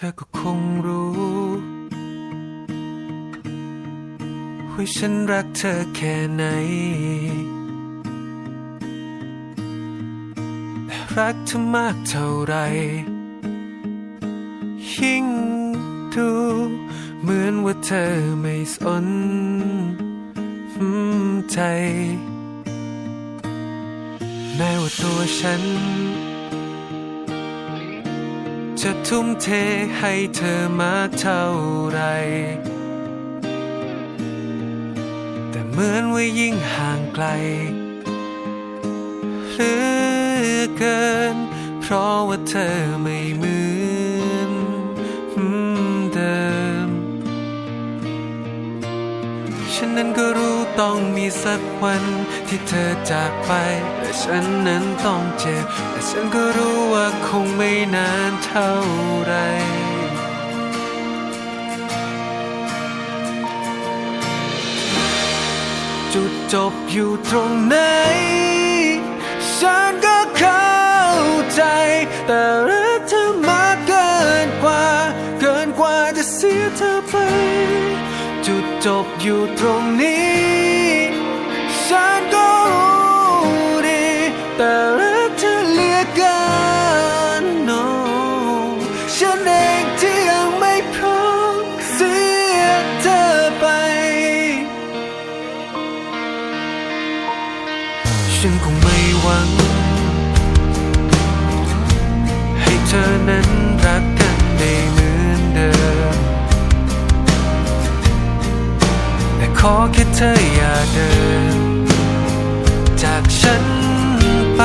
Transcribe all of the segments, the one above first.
ธอก็คงรู้ว่าฉันรักเธอแค่ไหนแต่รักเธอมากเท่าไร ยิ่งดูเหมือนว่าเธอไม่สนใจ แม้ว่าตัวฉัน จะทุ่มเทให้เธอมากเท่าไร แต่เหมือนว่ายิ่งห่างไกลเหลือเกิน เพราะว่าเธอไม่เหมือนเดิม ฉันนั้นก็รู้ต้องมีสักวันที่เธอจากไปและฉันนั้นต้องเจ็บ แต่ฉันก็รู้ว่าคง ไม่นานเท่าไร จุดจบอยู่ตรงไหน ฉันก็เข้าใจ แต่รักเธอมากเกินกว่า เกินกว่าจะเสียเธอไป จุดจบอยู่ตรงนี้ คงไม่หวัง ให้เธอนั้นรักกันได้เหมือนเดิม แต่ขอแค่เธออย่าเดิน จากฉันไป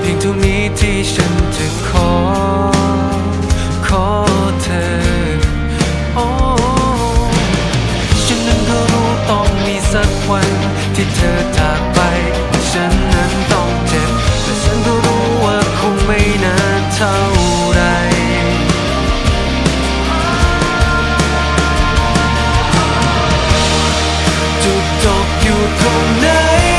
เพียงเท่านี้ที่ฉันจะขอ ขอเธอฉันนั้นก็รู้ต้องมีสักวันที่เธอ เท่าไรจุดจบอยู่ตรงไหน